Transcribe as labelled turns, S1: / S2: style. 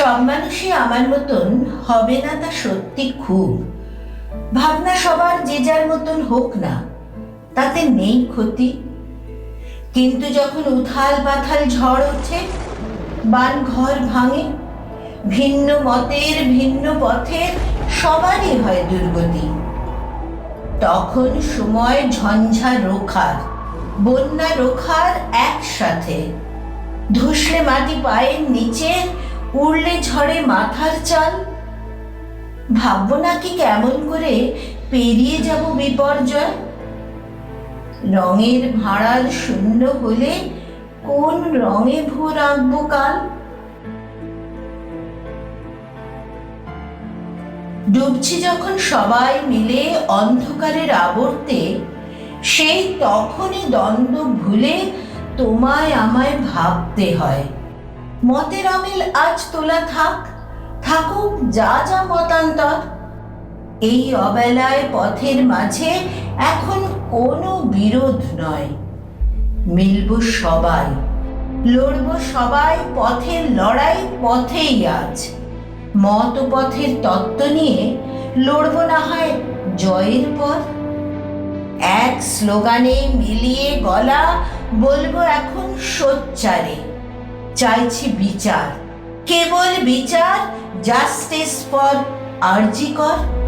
S1: সব আমার মতন হবে না তা সত্যি খুব। ভাবনা সবার যে যার মতন হোক না, তাতে নেই ক্ষতি। কিন্তু যখন উথাল পাথাল ঝড় ওঠে বান ঘর ভাঙে, ভিন্ন মতের ভিন্ন পথের সবারই হয় দুর্গতি। তখন সময় ঝঞ্ঝা রোখার, বন্যা রোখার একসাথে। ধসলে মাটি পায়ের নিচে উড়লে ঝড়ে মাথার চাল। ভাববো নাকি কেমন করে পেরিয়ে যাব বিপর্যয়? রঙের ভাড়ার শূন্য হলে কোন রঙে ভোর আঁকবো কাল? ডুবছি যখন সবাই মিলে অন্ধকারের আবর্তে, সেই তখনই দ্বন্দ্ব ভুলে তোমায় আমায় ভাবতে হয়। মতের অমিল আজ তোলা থাক, থাকুক যা যা মতান্তর। এই অবেলায় পথের মাঝে এখন কোনো বিরোধ নয়। মিলব সবাই, লড়ব সবাই, পথের লড়াই পথেই আজ। মত পথের তত্ত্ব নিয়ে লড়ব না হয় জয়ের পর এক স্লোগানে মিলিয়ে গলা, বলব এখন সোচ্চারে। চাইছি বিচার। কেবল বিচার জাস্টিস ফর আরজি কর।